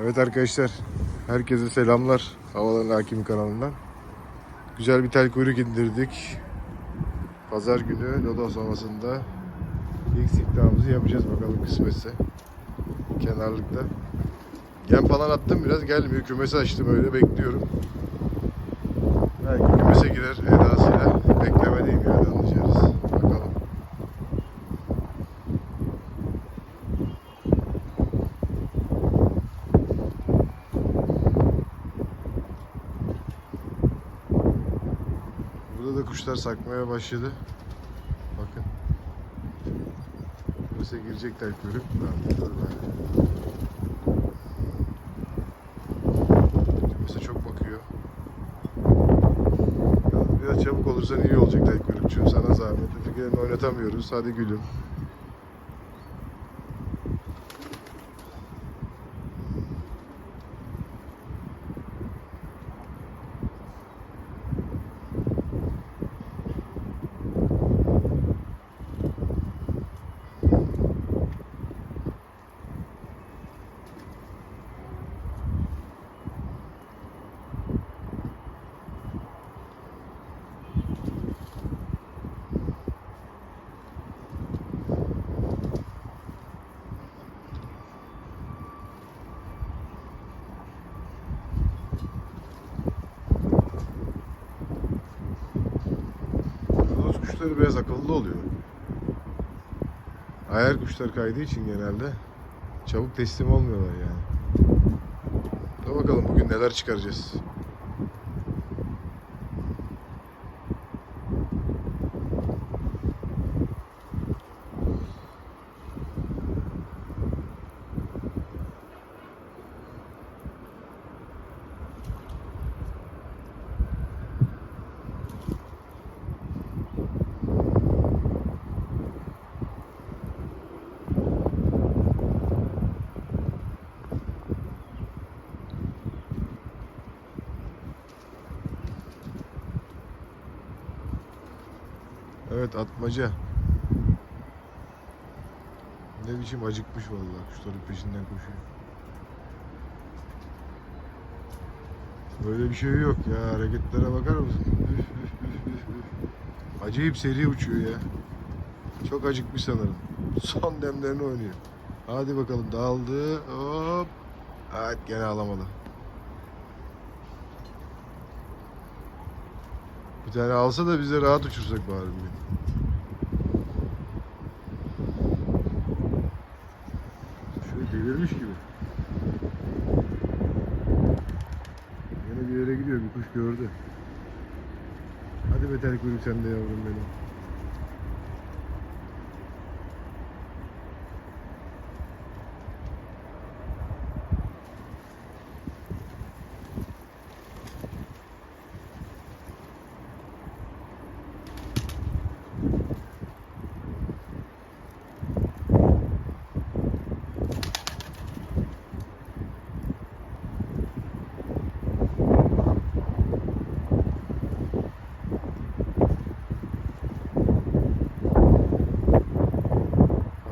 Evet arkadaşlar, herkese selamlar Havaların Hakimi kanalından. Güzel bir tel kuyruk indirdik. Pazar günü Lodos havasında ilk siktahımızı yapacağız bakalım kısmetse. Kenarlıkta. Gem falan attım biraz gelmiyor. Kümesi açtım öyle bekliyorum. Belki kümese girer edasıyla. Beklemediğim yerden anlayacağız. Bakalım. Burada da kuşlar sakmaya başladı. Bakın. Burası girecek böyle. Kimse çok bakıyor. Biraz çabuk olursan iyi olacak tel kuyrukçu. Sana zahmet. Ötekilerini oynatamıyoruz. Hadi gülüm. Lodos kuşları biraz akıllı oluyor. Ayar kuşlar kaydığı için genelde çabuk teslim olmuyorlar yani. Dur bakalım bugün neler çıkaracağız. Evet atmaca. Ne biçim acıkmış vallahi kuşların peşinden koşuyor. Böyle bir şey yok ya hareketlere bakar mısın? Acayip seri uçuyor ya. Çok acıkmış sanırım. Son demlerini oynuyor. Hadi bakalım dağıldı. Hop. Evet gene alamadı. Bir tane alsa da bize rahat uçursak bari bugün. Şöyle delirmiş gibi. Yine bir yere gidiyor. Bir kuş gördü. Hadi beter kuyruk sen de yavrum benim.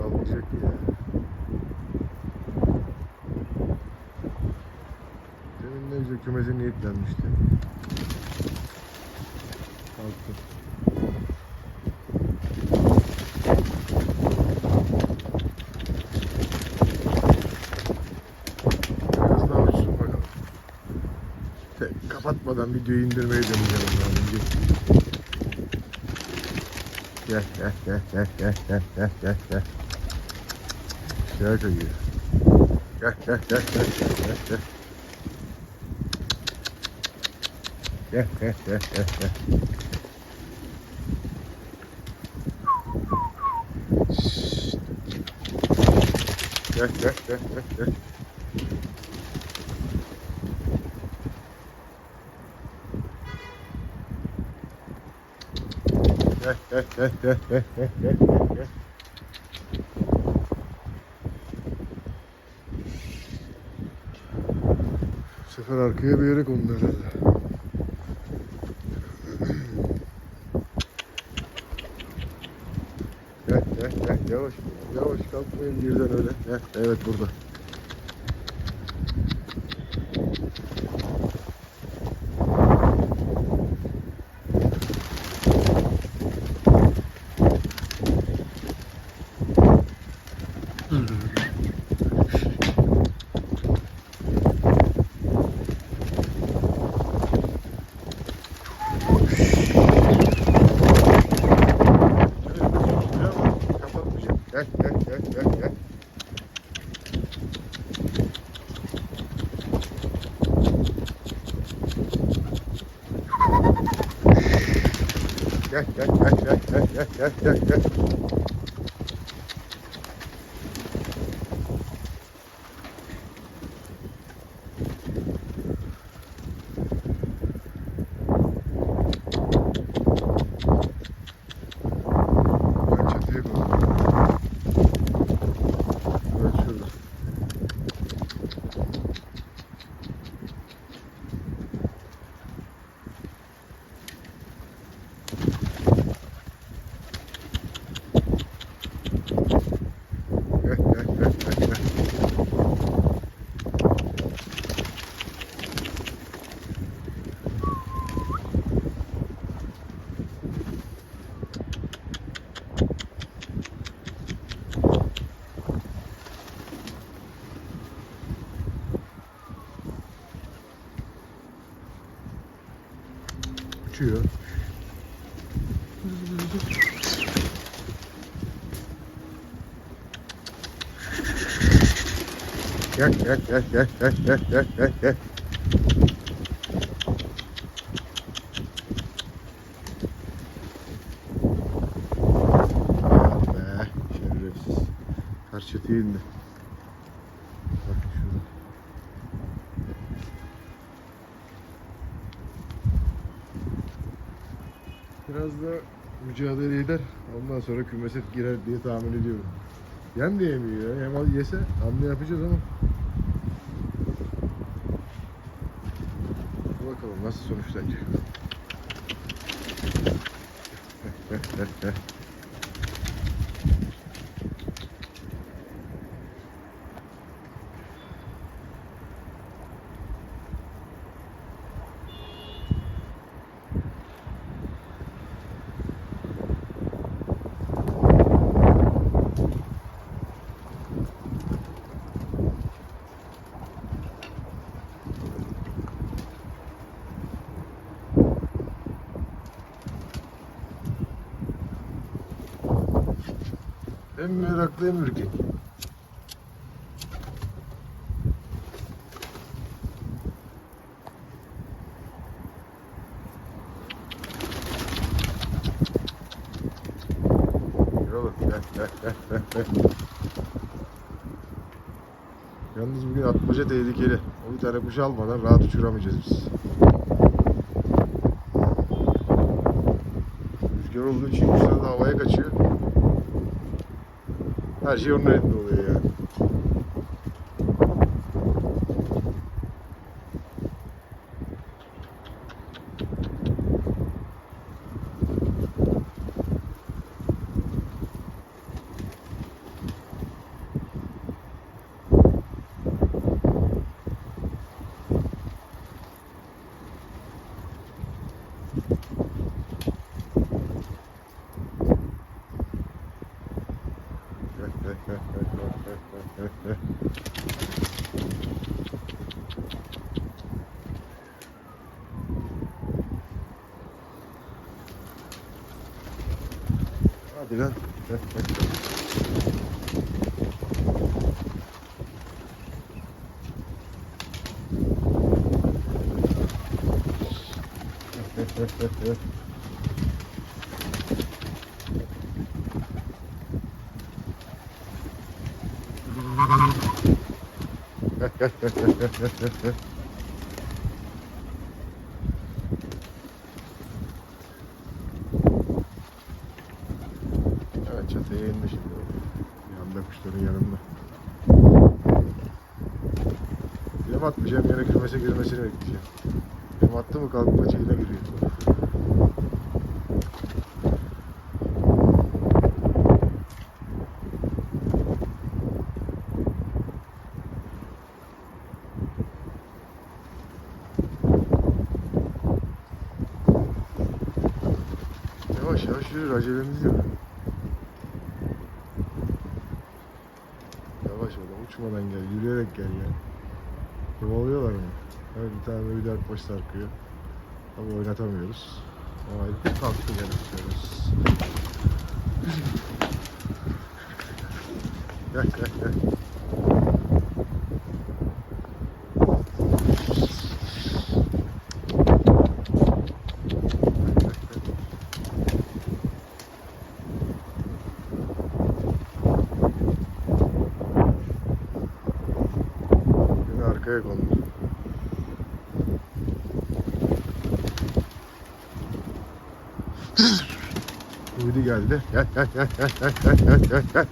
Almayacak ya. Demin ne güzel kümese niyetlenmişti. Kalktı. Biraz daha uçsun bakalım. Tek kapatmadan videoyu indirmeyi deneyeceğim. Gel gel gel gel gel gel gel gel gel. Gel gel gel gel gel gel gel. Gel Gel gel gel gel. gel. Gel gel gel gel gel. Gel gel gel gel gel gel gel gel. Bu sefer arkaya bir yere kondu herhalde. Yavaş yavaş kalkmayın birden öyle. Gel, evet burada. Gel gel gel gel gel gel gel gel gel. Ah be şerefsiz. İndi. Bak şurada. Biraz da mücadele eder. Ondan sonra kümese girer diye tahmin ediyorum. Yem de yemiyor ya. Yem yese hamle yapacağız ama. Dur Bakalım nasıl sonuçlanacak. Hem meraklı hem ürkek. Yalnız bugün atmaca tehlikeli. O bir tane kuş almadan rahat uçuramayacağız biz. Rüzgar olduğu için kuşlar da havaya kaçıyor. agiu na. Hadi lan. Evet çatıya indi şimdi. Yanda kuşların yanında. Yem atmayacağım yere kümese girmesini bekleyeceğim. Yem attı mı kalkma çiğne giriyor. Yürü acelemiz yok. Yavaş oğlum uçmadan gel yürüyerek gel ya. Kovalıyorlar mı? Evet, bir tane böyle akbaş sarkıyor. Ama oynatamıyoruz. Ama bir kalktı gene şerefsiz. Gel gel gel. arkaya kondu. Uydu geldi. Gel gel gel gel gel gel gel gel gel.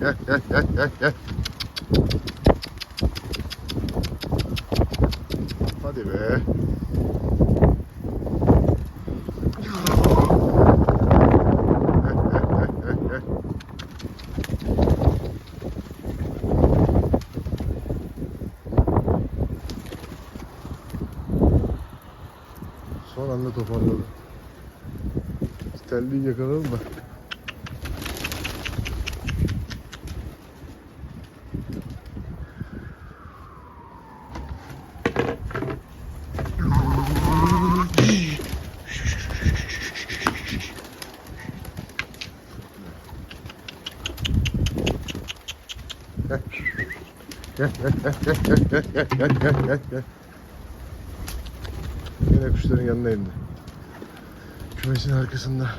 Gel gel gel gel gel. Hadi be. Telliği yakalalım da. Yine kuşların yanına indi. Kümesin arkasında.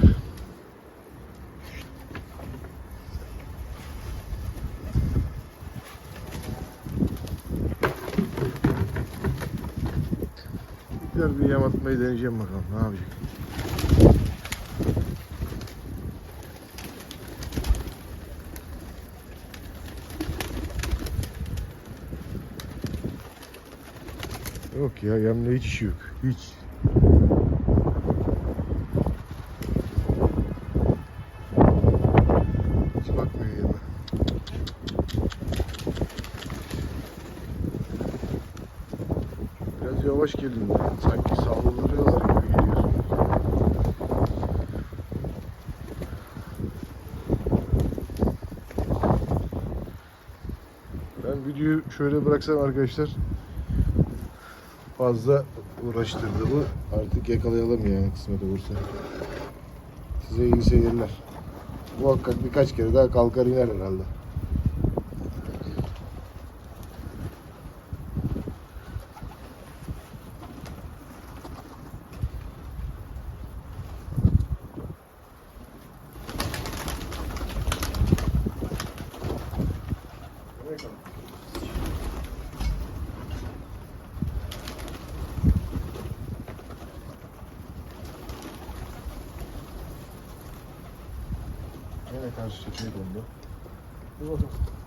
Tekrar bir yem atmayı deneyeceğim bakalım ne yapacak. Yok ya yemle hiç işi yok. Hiç. Biraz yavaş gelin. Sanki saldırıyorlar gibi geliyorsunuz. Ben videoyu şöyle bıraksam arkadaşlar fazla uğraştırdı bu. Artık yakalayalım yani kısmet olursa. Size iyi seyirler. Muhakkak birkaç kere daha kalkar iner herhalde. Çekmeye döndü.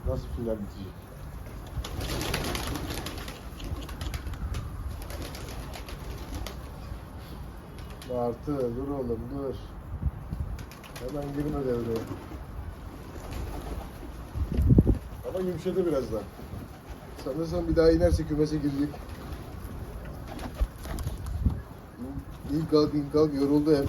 Nasıl filler bitecek. Artı dur oğlum dur. Hemen girme devreye. Ama yumuşadı biraz daha. Sanırsam bir daha inerse kümese girecek. İlk kalk ilk kalk yoruldu hep.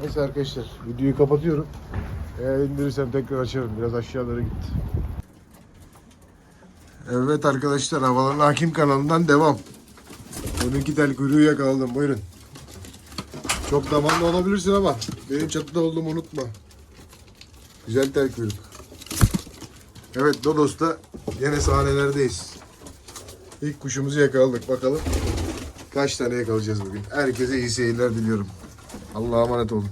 Neyse arkadaşlar videoyu kapatıyorum. Eğer indirirsem tekrar açarım. Biraz aşağılara gitti. Evet arkadaşlar Havaların Hakim kanalından devam. 12 tel kuyruğu yakaladım buyurun. Çok damanlı olabilirsin ama benim çatıda olduğumu unutma. Güzel tel kuyruk. Evet Dodos'ta yine sahnelerdeyiz. İlk kuşumuzu yakaladık bakalım. Kaç tane yakalayacağız bugün. Herkese iyi seyirler diliyorum. Allah'a emanet olun.